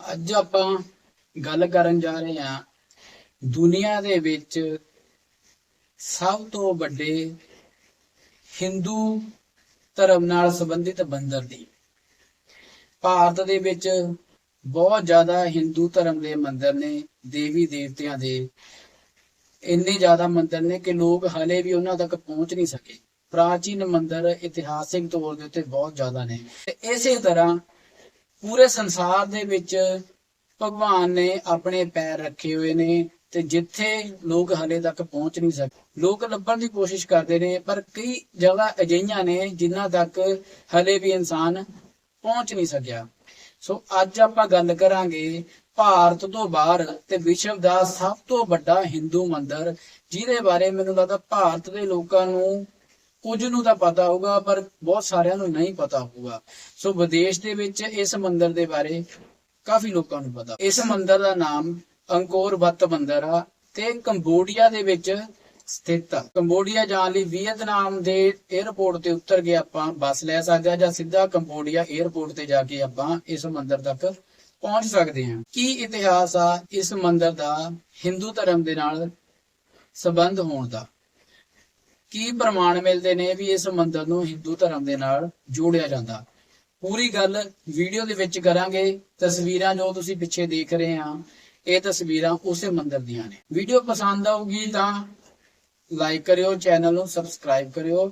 ਅੱਜ ਆਪਾਂ ਗੱਲ ਕਰਨ ਜਾ ਰਹੇ ਹਾਂ ਦੁਨੀਆ ਦੇ ਵਿੱਚ ਸਭ ਤੋਂ ਵੱਡੇ ਹਿੰਦੂ ਧਰਮ ਨਾਲ ਸੰਬੰਧਿਤ ਮੰਦਿਰ ਦੀ। ਭਾਰਤ ਦੇ ਵਿੱਚ ਬਹੁਤ ਜ਼ਿਆਦਾ ਹਿੰਦੂ ਧਰਮ ਦੇ ਮੰਦਿਰ ਨੇ, ਦੇਵੀ ਦੇਵਤਿਆਂ ਦੇ ਇੰਨੇ ਜ਼ਿਆਦਾ ਮੰਦਿਰ ਨੇ ਕਿ ਲੋਕ ਹਲੇ ਵੀ ਉਹਨਾਂ ਤੱਕ ਪਹੁੰਚ ਨਹੀਂ ਸਕੇ। ਪ੍ਰਾਚੀਨ ਮੰਦਿਰ ਇਤਿਹਾਸਿਕ ਤੌਰ ਦੇ ਉੱਤੇ ਬਹੁਤ ਜ਼ਿਆਦਾ ਨੇ। ਤੇ ਇਸੇ ਤਰ੍ਹਾਂ ਪੂਰੇ ਸੰਸਾਰ ਦੇ ਵਿੱਚ ਭਗਵਾਨ ਨੇ ਆਪਣੇ ਪੈਰ ਰੱਖੇ ਹੋਏ ਨੇ ਤੇ ਜਿੱਥੇ ਲੋਕ ਹਲੇ ਤੱਕ ਪਹੁੰਚ ਨਹੀਂ ਸਕੇ। ਲੋਕ ਲੱਭਣ ਦੀ ਕੋਸ਼ਿਸ਼ ਕਰਦੇ ਨੇ, ਪਰ ਕਈ ਜਗ੍ਹਾ ਅਜਿਹੀਆਂ ਨੇ ਜਿਨ੍ਹਾਂ ਤੱਕ ਹਲੇ ਵੀ ਇਨਸਾਨ ਪਹੁੰਚ ਨਹੀਂ ਸਕਿਆ। ਸੋ ਅੱਜ ਆਪਾਂ ਗੱਲ ਕਰਾਂਗੇ ਭਾਰਤ ਤੋਂ ਬਾਹਰ ਤੇ ਵਿਸ਼ਵ ਦਾ ਸਭ ਤੋਂ ਵੱਡਾ ਹਿੰਦੂ ਮੰਦਿਰ, ਜਿਹਦੇ ਬਾਰੇ ਮੈਨੂੰ ਲੱਗਦਾ ਭਾਰਤ ਦੇ ਲੋਕਾਂ ਨੂੰ ਕੁਝ ਨੂੰ ਤਾਂ ਪਤਾ ਹੋਊਗਾ, ਪਰ ਬਹੁਤ ਸਾਰਿਆਂ ਨੂੰ ਨਹੀਂ ਪਤਾ ਹੋਊਗਾ। ਸੋ ਵਿਦੇਸ਼ ਦੇ ਵਿੱਚ ਇਸ ਮੰਦਿਰ ਦੇ ਬਾਰੇ ਕਾਫੀ ਲੋਕਾਂ ਨੂੰ ਪਤਾ। ਇਸ ਮੰਦਿਰ ਦਾ ਨਾਮ ਅੰਕੋਰ ਵੱਤ ਮੰਦਿਰ ਆ ਤੇ ਕੰਬੋਡੀਆ ਦੇ ਵਿੱਚ ਸਥਿਤ ਆ। ਕੰਬੋਡੀਆ ਜਾਣ ਲਈ ਵੀਅਤਨਾਮ ਦੇ 에ਅਰਪੋਰਟ ਤੇ ਉਤਰ ਕੇ ਆਪਾਂ ਬੱਸ ਲੈ ਸਕਦੇ ਆ ਜਾਂ ਸਿੱਧਾ ਕੰਬੋਡੀਆ 에ਅਰਪੋਰਟ ਤੇ ਜਾ ਕੇ ਆਪਾਂ ਇਸ ਮੰਦਿਰ ਤੱਕ ਪਹੁੰਚ ਸਕਦੇ ਹਾਂ ਕੀ ਇਤਿਹਾਸ ਆ ਇਸ ਮੰਦਿਰ ਦਾ ਹਿੰਦੂ ਧਰਮ ਦੇ ਨਾਲ ਸੰਬੰਧ ਹੋਣ ਦਾ? ਕੀ ਪ੍ਰਮਾਣ ਮਿਲਦੇ ਨੇ ਵੀ ਇਸ ਮੰਦਿਰ ਨੂੰ ਹਿੰਦੂ ਧਰਮ ਦੇ ਨਾਲ ਜੋੜਿਆ ਜਾਂਦਾ? ਪੂਰੀ ਗੱਲ ਵੀਡੀਓ ਦੇ ਵਿੱਚ ਕਰਾਂਗੇ। ਤਸਵੀਰਾਂ ਜੋ ਤੁਸੀਂ ਪਿੱਛੇ ਦੇਖ ਰਹੇ ਆ ਇਹ ਤਸਵੀਰਾਂ ਉਸੇ ਮੰਦਿਰ ਦੀਆਂ ਨੇ। ਵੀਡੀਓ ਪਸੰਦ ਆਊਗੀ ਤਾਂ ਲਾਈਕ ਕਰਿਓ, ਚੈਨਲ ਨੂੰ ਸਬਸਕ੍ਰਾਈਬ ਕਰਿਓ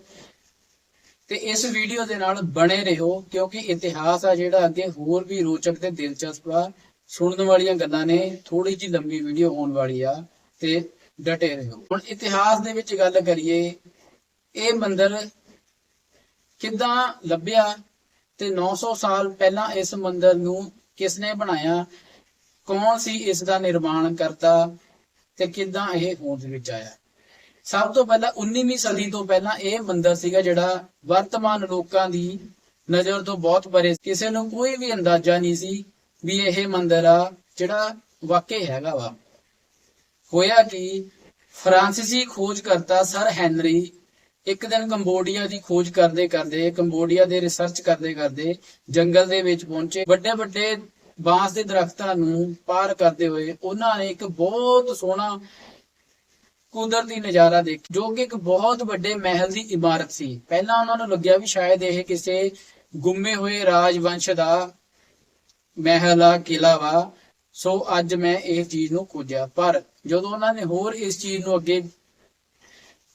ਤੇ ਇਸ ਵੀਡੀਓ ਦੇ ਨਾਲ ਬਣੇ ਰਹੋ, ਕਿਉਂਕਿ ਇਤਿਹਾਸ ਆ ਜਿਹੜਾ ਅੱਗੇ ਹੋਰ ਵੀ ਰੋਚਕ ਤੇ ਦਿਲਚਸਪ ਆ। ਸੁਣਨ ਵਾਲੀਆਂ ਗੱਲਾਂ ਨੇ ਥੋੜੀ ਜਿਹੀ ਲੰਬੀ ਵੀਡੀਓ ਹੋਣ ਵਾਲੀ ਆ ਤੇ ਡਟੇ ਰਹੋ ਹੁਣ ਇਤਿਹਾਸ ਦੇ ਵਿੱਚ ਗੱਲ ਕਰੀਏ, ਇਹ ਮੰਦਿਰ ਕਿੱਦਾਂ ਲੱਭਿਆ ਤੇ 900 ਸਾਲ ਪਹਿਲਾਂ ਇਸ ਮੰਦਿਰ ਨੂੰ ਕਿਸ ਨੇ ਬਣਾਇਆ? ਕੌਣ ਸੀ ਇਸ ਦਾ ਨਿਰਮਾਣ ਕਰਤਾ ਤੇ ਕਿੱਦਾਂ ਇਹ ਹੋਂਦ ਵਿੱਚ ਆਇਆ? ਸਭ ਤੋਂ ਪਹਿਲਾਂ 19ਵੀਂ ਸਦੀ ਤੋਂ ਪਹਿਲਾਂ ਇਹ ਮੰਦਿਰ ਸੀਗਾ ਜਿਹੜਾ ਵਰਤਮਾਨ ਲੋਕਾਂ ਦੀ ਨਜ਼ਰ ਤੋਂ ਬਹੁਤ ਪਰੇ ਕਿਸੇ ਨੂੰ ਕੋਈ ਵੀ ਅੰਦਾਜ਼ਾ ਨਹੀਂ ਸੀ ਵੀ ਇਹ ਮੰਦਿਰ ਆ ਜਿਹੜਾ ਵਾਕਈ ਹੈਗਾ ਵਾ। ਹੋਇਆ ਕਿ ਫਰਾਂਸੀਸੀ ਖੋਜਕਰਤਾ ਸਰ ਹੈਨਰੀ ਇੱਕ ਦਿਨ ਕੰਬੋਡੀਆ ਦੀ ਖੋਜ ਕਰਦੇ ਕਰਦੇ, ਕੰਬੋਡੀਆ ਦੇ ਰਿਸਰਚ ਕਰਦੇ ਕਰਦੇ ਜੰਗਲ ਦੇ ਵਿੱਚ ਪਹੁੰਚੇ। ਵੱਡੇ ਵੱਡੇ ਬਾਂਸ ਦੇ ਦਰਖਤਾਂ ਨੂੰ ਪਾਰ ਕਰਦੇ ਹੋਏ ਉਹਨਾਂ ਨੇ ਇੱਕ ਬਹੁਤ ਸੋਹਣਾ ਕੁਦਰਤੀ ਨਜ਼ਾਰਾ ਦੇਖਿਆ, ਜੋ ਕਿ ਇੱਕ ਬਹੁਤ ਵੱਡੇ ਮਹਿਲ ਦੀ ਇਮਾਰਤ ਸੀ। ਪਹਿਲਾਂ ਉਹਨਾਂ ਨੂੰ ਲੱਗਿਆ ਵੀ ਸ਼ਾਇਦ ਇਹ ਕਿਸੇ ਗੁੰਮੇ ਹੋਏ ਰਾਜਵੰਸ਼ ਦਾ ਮਹਿਲ ਆ ਕਿਲਾ ਵਾ। ਸੋ ਅੱਜ ਮੈਂ ਇਹ ਚੀਜ਼ ਨੂੰ ਖੋਜਿਆ। ਪਰ ਜਦੋਂ ਉਹਨਾਂ ਨੇ ਹੋਰ ਇਸ ਚੀਜ਼ ਨੂੰ ਅੱਗੇ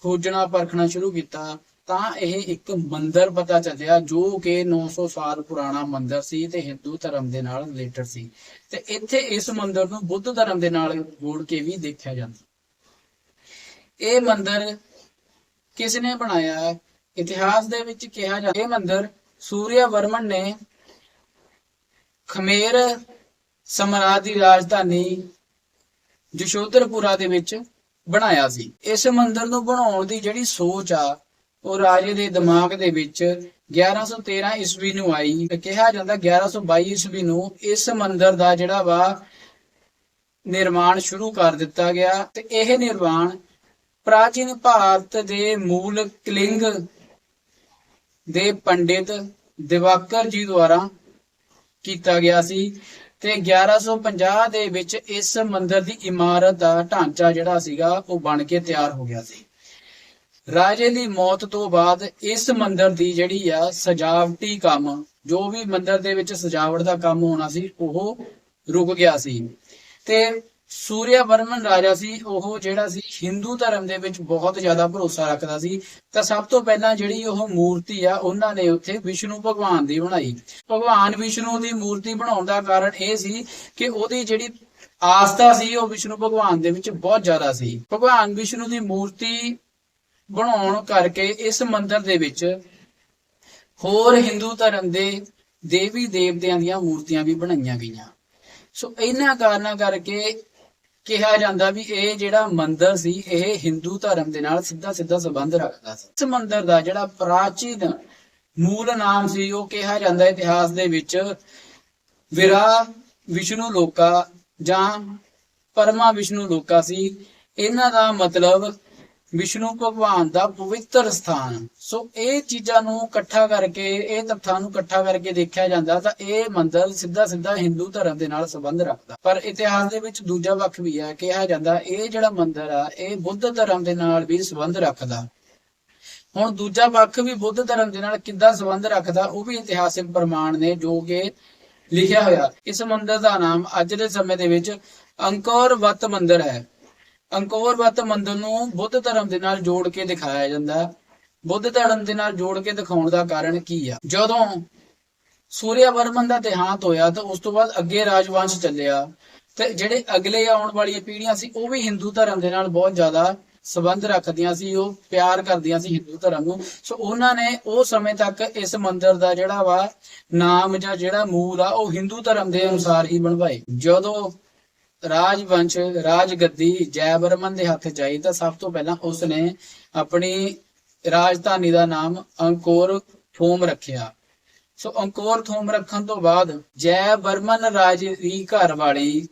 ਖੋਜਣਾ, ਪਰਖਣਾ ਸ਼ੁਰੂ ਕੀਤਾ, ਤਾਂ ਇਹ ਇੱਕ ਮੰਦਿਰ ਪਤਾ ਚੱਲਿਆ, ਜੋ ਕਿ 900 ਸਾਲ ਪੁਰਾਣਾ ਮੰਦਿਰ ਸੀ ਤੇ ਹਿੰਦੂ ਧਰਮ ਦੇ ਨਾਲ ਰਿਲੇਟਡ ਸੀ। ਤੇ ਇੱਥੇ ਇਸ ਮੰਦਿਰ ਨੂੰ ਬੁੱਧ ਧਰਮ ਦੇ ਨਾਲ ਜੋੜ ਕੇ ਵੀ ਦੇਖਿਆ ਜਾਂਦਾ। ਇਹ ਮੰਦਿਰ ਕਿਸ ਨੇ ਬਣਾਇਆ? ਇਤਿਹਾਸ ਦੇ ਵਿੱਚ ਕਿਹਾ ਜਾਂਦਾ ਇਹ ਮੰਦਿਰ ਸੂਰਿਆ ਵਰਮਨ ਨੇ ਖਮੇਰ ਸਮਰਾਜ ਦੀ ਰਾਜਧਾਨੀ ਜਸ਼ੋਧਰਪੁਰਾ ਦੇ ਵਿੱਚ ਬਣਾਇਆ ਸੀ। ਇਸ ਮੰਦਿਰ ਨੂੰ ਬਣਾਉਣ ਦੀ ਜਿਹੜੀ ਸੋਚ ਆ, ਉਹ ਰਾਜੇ ਦੇ ਦਿਮਾਗ ਦੇ ਵਿੱਚ 1113 ਈਸਵੀ ਨੂੰ ਆਈ। ਕਿਹਾ ਜਾਂਦਾ 1122 ਈਸਵੀ ਨੂੰ ਇਸ ਮੰਦਿਰ ਦਾ ਜਿਹੜਾ ਵਾ ਨਿਰਮਾਣ ਸ਼ੁਰੂ ਕਰ ਦਿੱਤਾ ਗਿਆ ਤੇ ਇਹ ਨਿਰਮਾਣ ਪ੍ਰਾਚੀਨ ਭਾਰਤ ਦੇ ਮੂਲ ਕਲਿੰਗ ਦੇ ਪੰਡਿਤ ਦਿਵਾਕਰ ਜੀ ਦੁਆਰਾ ਕੀਤਾ ਗਿਆ ਸੀ। ਤੇ 1150 ਦੇ ਵਿੱਚ ਇਸ ਮੰਦਿਰ ਦੀ ਇਮਾਰਤ ਦਾ ਢਾਂਚਾ ਜਿਹੜਾ ਸੀਗਾ, ਉਹ ਬਣ ਕੇ ਤਿਆਰ ਹੋ ਗਿਆ ਸੀ। ਰਾਜੇ ਦੀ ਮੌਤ ਤੋਂ ਬਾਅਦ ਇਸ ਮੰਦਿਰ ਦੀ ਜਿਹੜੀ ਆ ਸਜਾਵਟੀ ਕੰਮ, ਜੋ ਵੀ ਮੰਦਿਰ ਦੇ ਵਿੱਚ ਸਜਾਵਟ ਦਾ ਕੰਮ ਹੋਣਾ ਸੀ, ਉਹ ਰੁਕ ਗਿਆ ਸੀ। ਤੇ ਸੂਰਿਆ ਵਰਮਨ ਰਾਜਾ ਸੀ, ਉਹ ਜਿਹੜਾ ਸੀ, ਹਿੰਦੂ ਧਰਮ ਦੇ ਵਿੱਚ ਬਹੁਤ ਜ਼ਿਆਦਾ ਭਰੋਸਾ ਰੱਖਦਾ ਸੀ। ਤਾਂ ਸਭ ਤੋਂ ਪਹਿਲਾਂ ਜਿਹੜੀ ਉਹ ਮੂਰਤੀ ਆ, ਉਹਨਾਂ ਨੇ ਉੱਥੇ ਵਿਸ਼ਨੂੰ ਭਗਵਾਨ ਦੀ ਬਣਾਈ। ਭਗਵਾਨ ਵਿਸ਼ਨੂੰ ਦੀ ਮੂਰਤੀ ਬਣਾਉਣ ਦਾ ਕਾਰਨ ਇਹ ਸੀ ਕਿ ਉਹਦੀ ਜਿਹੜੀ ਆਸਥਾ ਸੀ, ਉਹ ਵਿਸ਼ਨੂੰ ਭਗਵਾਨ ਦੇ ਵਿੱਚ ਬਹੁਤ ਜ਼ਿਆਦਾ ਸੀ। ਭਗਵਾਨ ਵਿਸ਼ਨੂੰ ਦੀ ਮੂਰਤੀ ਬਣਾਉਣ ਕਰਕੇ ਇਸ ਮੰਦਿਰ ਦੇ ਵਿੱਚ ਹੋਰ ਹਿੰਦੂ ਧਰਮ ਦੇ ਦੇਵੀ ਦੇਵਤਿਆਂ ਦੀਆਂ ਮੂਰਤੀਆਂ ਵੀ ਬਣਾਈਆਂ ਗਈਆਂ। ਸੋ ਇਹਨਾਂ ਕਾਰਨਾਂ ਕਰਕੇ ਕਿਹਾ ਜਾਂਦਾ ਵੀ ਇਹ ਜਿਹੜਾ ਮੰਦਿਰ ਸੀ, ਇਹ ਹਿੰਦੂ ਧਰਮ ਦੇ ਨਾਲ ਸਿੱਧਾ ਸਿੱਧਾ ਸੰਬੰਧ ਰੱਖਦਾ ਸੀ। ਇਸ ਮੰਦਿਰ ਦਾ ਜਿਹੜਾ ਪ੍ਰਾਚੀਨ ਮੂਲ ਨਾਮ ਸੀ, ਉਹ ਕਿਹਾ ਜਾਂਦਾ ਇਤਿਹਾਸ ਦੇ ਵਿੱਚ ਵਿਰਾ ਵਿਸ਼ਨੂੰ ਲੋਕਾ ਜਾਂ ਪਰਮਾ ਵਿਸ਼ਨੂੰ ਲੋਕਾ ਸੀ। ਇਹਨਾਂ ਦਾ ਮਤਲਬ ਵਿਸ਼ਨੂੰ ਭਗਵਾਨ ਦਾ ਪਵਿੱਤਰ ਸਥਾਨ। ਸੋ ਇਹ ਚੀਜ਼ਾਂ ਨੂੰ ਇਕੱਠਾ ਕਰਕੇ, ਇਹ ਤੱਥਾਂ ਨੂੰ ਇਕੱਠਾ ਕਰਕੇ ਦੇਖਿਆ ਜਾਂਦਾ ਤਾਂ ਇਹ ਮੰਦਰ ਸਿੱਧਾ ਸਿੱਧਾ ਹਿੰਦੂ ਧਰਮ ਦੇ ਨਾਲ ਸੰਬੰਧ ਰੱਖਦਾ। ਪਰ ਇਤਿਹਾਸ ਦੇ ਵਿੱਚ ਦੂਜਾ ਪੱਖ ਵੀ ਹੈ, ਕਿਹਾ ਜਾਂਦਾ ਇਹ ਜਿਹੜਾ ਮੰਦਰ ਆ, ਇਹ ਬੁੱਧ ਧਰਮ ਦੇ ਨਾਲ ਵੀ ਸੰਬੰਧ ਰੱਖਦਾ। ਹੁਣ ਦੂਜਾ ਪੱਖ ਵੀ ਬੁੱਧ ਧਰਮ ਦੇ ਨਾਲ ਕਿੱਦਾਂ ਸੰਬੰਧ ਰੱਖਦਾ, ਉਹ ਵੀ ਇਤਿਹਾਸਿਕ ਪ੍ਰਮਾਣ ਨੇ ਜੋ ਕਿ ਲਿਖਿਆ ਹੋਇਆ। ਇਸ ਮੰਦਰ ਦਾ ਨਾਮ ਅੱਜ ਦੇ ਸਮੇਂ ਦੇ ਵਿੱਚ ਅੰਕੌਰ ਵੱਤ ਮੰਦਰ ਹੈ। ਅੰਕੌਰ ਵੱਤ ਮੰਦਰ ਨੂੰ ਬੁੱਧ ਧਰਮ ਦੇ ਨਾਲ ਜੋੜ ਕੇ ਦਿਖਾਇਆ ਜਾਂਦਾ ਬੁੱਧ ਧਰਮ ਦੇ ਨਾਲ ਜੋੜ ਕੇ ਦਿਖਾਉਣ ਦਾ ਕਾਰਨ ਕੀ ਆ? ਜਦੋਂ ਸੂਰਿਆਵਰਮਨ ਦਾ ਦੇਹਾਂਤ ਹੋਇਆ ਤਾਂ ਉਸ ਤੋਂ ਬਾਅਦ ਅੱਗੇ ਰਾਜਵੰਸ਼ ਚੱਲਿਆ। ਤੇ ਜਿਹੜੇ ਅਗਲੇ ਆਉਣ ਵਾਲੀਆਂ ਪੀੜ੍ਹੀਆਂ ਸੀ, ਉਹ ਵੀ ਹਿੰਦੂ ਧਰਮ ਦੇ ਨਾਲ ਬਹੁਤ ਜ਼ਿਆਦਾ ਸੰਬੰਧ ਰੱਖਦੀਆਂ ਸੀ, ਉਹ ਪਿਆਰ ਕਰਦੀਆਂ ਸੀ ਹਿੰਦੂ ਧਰਮ ਨੂੰ। ਸੋ ਉਹਨਾਂ ਨੇ ਉਹ ਸਮੇਂ ਤੱਕ ਇਸ ਮੰਦਿਰ ਦਾ ਜਿਹੜਾ ਵਾ ਨਾਮ ਜਾਂ ਜਿਹੜਾ ਮੂਲ ਆ, ਉਹ ਹਿੰਦੂ ਧਰਮ ਦੇ ਅਨੁਸਾਰ ਹੀ ਬਣਵਾਏ। ਜਦੋਂ ਰਾਜਵੰਸ਼, ਰਾਜਗੱਦੀ, ਜੈਵਰਮਨ ਦੇ ਹੱਥ ਜਾਈ ਤਾਂ ਸਭ ਤੋਂ ਪਹਿਲਾਂ ਉਸ ਨੇ ਆਪਣੀ ਰਾਜਧਾਨੀ ਦਾ ਨਾਮ ਅੰਕੋਰ ਥੋਮ ਰੱਖਿਆ। ਸੋ ਅੰਕੋਰ ਥੋਮ ਰੱਖਣ ਤੋਂ ਬਾਅਦ ਜੈਵਰਮਨ ਰਾਜ ਦੀ ਘਰ ਵਾਲੀ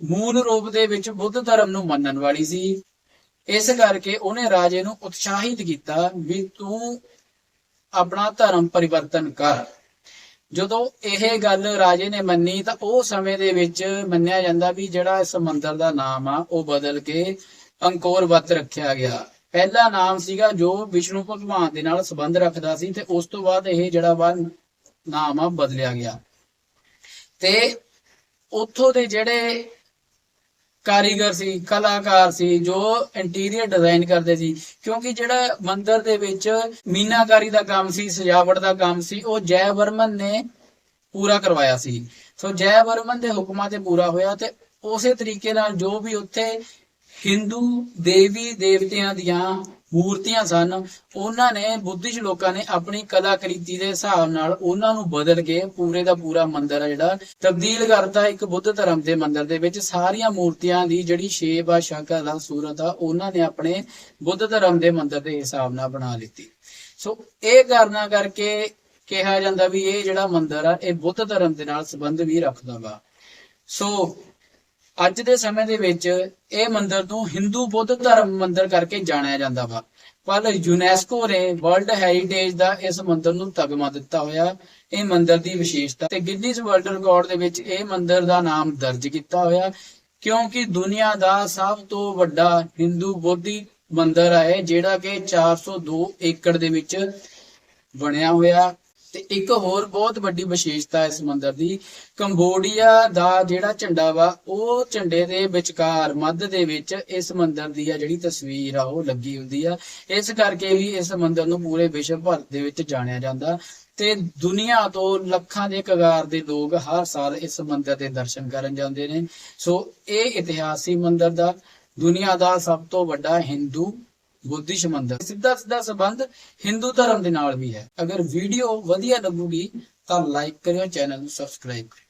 ਮੂਲ ਰੂਪ ਦੇ ਵਿੱਚ ਬੁੱਧ ਧਰਮ ਨੂੰ ਮੰਨਣ ਵਾਲੀ ਸੀ। ਇਸ ਕਰਕੇ ਉਹਨੇ ਰਾਜੇ ਨੂੰ ਉਤਸ਼ਾਹਿਤ ਕੀਤਾ ਵੀ ਤੂੰ ਆਪਣਾ ਧਰਮ ਪਰਿਵਰਤਨ ਕਰ। ਜਦੋਂ ਇਹ ਗੱਲ ਰਾਜੇ ਨੇ ਮੰਨੀ ਤਾਂ ਉਹ ਸਮੇਂ ਦੇ ਵਿੱਚ ਮੰਨਿਆ ਜਾਂਦਾ ਵੀ ਜਿਹੜਾ ਇਸ ਮੰਦਿਰ ਦਾ ਨਾਮ ਆ, ਉਹ ਬਦਲ ਕੇ ਅੰਕੋਰ ਵੱਤ ਰੱਖਿਆ ਗਿਆ। ਪਹਿਲਾ ਨਾਮ ਸੀਗਾ ਜੋ ਵਿਸ਼ਨੂੰ ਭਗਵਾਨ ਦੇ ਨਾਲ ਸੰਬੰਧ ਰੱਖਦਾ ਸੀ ਤੇ ਉਸ ਤੋਂ ਬਾਅਦ ਇਹ ਜਿਹੜਾ ਵਾ ਨਾਮ ਆ, ਬਦਲਿਆ ਗਿਆ। ਤੇ ਉੱਥੋਂ ਦੇ ਜਿਹੜੇ ਕਾਰੀਗਰ ਸੀ, ਕਲਾਕਾਰ ਸੀ, ਜੋ ਇੰਟੀਰੀਅਰ ਡਿਜ਼ਾਈਨ ਕਰਦੇ ਸੀ। ਕਿਉਂਕਿ ਜਿਹੜਾ ਮੰਦਿਰ ਦੇ ਵਿੱਚ ਮੀਨਾਕਾਰੀ ਦਾ ਕੰਮ ਸੀ, ਸਜਾਵਟ ਦਾ ਕੰਮ ਸੀ, ਉਹ ਜੈ ਵਰਮਨ ਨੇ ਪੂਰਾ ਕਰਵਾਇਆ ਸੀ। ਸੋ ਜੈ ਵਰਮਨ ਦੇ ਹੁਕਮਾਂ ਤੇ ਪੂਰਾ ਹੋਇਆ ਤੇ ਉਸੇ ਤਰੀਕੇ ਨਾਲ ਜੋ ਵੀ ਉੱਥੇ ਹਿੰਦੂ ਦੇਵੀ ਦੇਵਤਿਆਂ ਦੀਆਂ ਮੂਰਤੀਆਂ ਸਨ। ਉਹਨਾਂ ਨੇ ਬੁੱਧਿਸ਼ ਲੋਕਾਂ ਨੇ ਆਪਣੀ ਕਲਾਕ੍ਰਿਤੀ ਦੇ ਹਿਸਾਬ ਨਾਲ ਉਹਨਾਂ ਨੂੰ ਬਦਲ ਕੇ ਪੂਰੇ ਦਾ ਪੂਰਾ ਮੰਦਿਰ ਆ ਜਿਹੜਾ, ਤਬਦੀਲ ਕਰਤਾ ਇੱਕ ਬੁੱਧ ਧਰਮ ਦੇ ਮੰਦਿਰ ਦੇ ਵਿੱਚ। ਸਾਰੀਆਂ ਮੂਰਤੀਆਂ ਦੀ ਜਿਹੜੀ ਸ਼ੇਪ ਆ ਸ਼ਕਲ ਆ ਸੂਰਤ ਆ, ਉਹਨਾਂ ਨੇ ਆਪਣੇ ਬੁੱਧ ਧਰਮ ਦੇ ਮੰਦਿਰ ਦੇ ਹਿਸਾਬ ਨਾਲ ਬਣਾ ਲਿੱਤੀ। ਸੋ ਇਹ ਕਾਰਨਾ ਕਰਕੇ ਕਿਹਾ ਜਾਂਦਾ ਵੀ ਇਹ ਜਿਹੜਾ ਮੰਦਿਰ ਆ, ਇਹ ਬੁੱਧ ਧਰਮ ਦੇ ਨਾਲ ਸੰਬੰਧ ਵੀ ਰੱਖਦਾ ਵਾ। ਸੋ ਅੱਜ ਦੇ ਸਮੇਂ ਦੇ ਵਿੱਚ ਇਹ ਮੰਦਿਰ ਨੂੰ ਹਿੰਦੂ ਬੁੱਧ ਧਰਮ ਮੰਦਿਰ ਕਰਕੇ ਜਾਣਿਆ ਜਾਂਦਾ ਵਾ। ਪਰ ਯੂਨੈਸਕੋ ਨੇ ਵਰਲਡ ਹੈਰੀਟੇਜ ਦਾ ਇਸ ਮੰਦਿਰ ਨੂੰ ਤਗਮਾ ਦਿੱਤਾ ਹੋਇਆ। ਇਹ ਮੰਦਿਰ ਦੀ ਵਿਸ਼ੇਸ਼ਤਾ ਤੇ ਗਿਨੀਜ਼ ਵਰਲਡ ਰਿਕਾਰਡ ਦੇ ਵਿੱਚ ਇਹ ਮੰਦਿਰ ਦਾ ਨਾਮ ਦਰਜ ਕੀਤਾ ਹੋਇਆ। ਕਿਉਂਕਿ ਦੁਨੀਆ ਦਾ ਸਭ ਤੋਂ ਵੱਡਾ ਹਿੰਦੂ ਬੋਧੀ ਮੰਦਿਰ ਹੈ, ਜਿਹੜਾ ਕਿ 402 ਏਕੜ ਦੇ ਵਿੱਚ ਬਣਿਆ ਹੋਇਆ। ਤੇ ਇੱਕ ਹੋਰ ਬਹੁਤ ਵੱਡੀ ਵਿਸ਼ੇਸ਼ਤਾ ਇਸ ਮੰਦਿਰ ਦੀ, ਕੰਬੋਡੀਆ ਦਾ ਜਿਹੜਾ ਝੰਡਾ ਵਾ, ਉਹ ਝੰਡੇ ਦੇ ਵਿਚਕਾਰ ਮੱਧ ਦੇ ਵਿੱਚ ਇਸ ਮੰਦਿਰ ਦੀ ਆ ਜਿਹੜੀ ਤਸਵੀਰ ਆ, ਉਹ ਲੱਗੀ ਹੁੰਦੀ ਆ। ਇਸ ਕਰਕੇ ਵੀ ਇਸ ਮੰਦਿਰ ਨੂੰ ਪੂਰੇ ਵਿਸ਼ਵ ਭਰ ਦੇ ਵਿੱਚ ਜਾਣਿਆ ਜਾਂਦਾ। ਤੇ ਦੁਨੀਆ ਤੋਂ ਲੱਖਾਂ ਦੇ ਕਗਾਰ ਦੇ ਲੋਕ ਹਰ ਸਾਲ ਇਸ ਮੰਦਿਰ ਦੇ ਦਰਸ਼ਨ ਕਰਨ ਜਾਂਦੇ ਨੇ। ਸੋ ਇਹ ਇਤਿਹਾਸੀ ਮੰਦਿਰ ਦਾ, ਦੁਨੀਆ ਦਾ ਸਭ ਤੋਂ ਵੱਡਾ ਹਿੰਦੂ ਬੁੱਧਿਸ਼ ਸੰਬੰਧ ਸਿੱਧਾ ਸਿੱਧਾ ਸੰਬੰਧ ਹਿੰਦੂ ਧਰਮ ਦੇ ਨਾਲ ਵੀ ਹੈ। ਅਗਰ ਵੀਡੀਓ ਵਧੀਆ ਲੱਗੂਗੀ ਤਾਂ ਲਾਈਕ ਕਰਿਓ ਚੈਨਲ ਨੂੰ ਸਬਸਕ੍ਰਾਈਬ ਕਰਿਓ।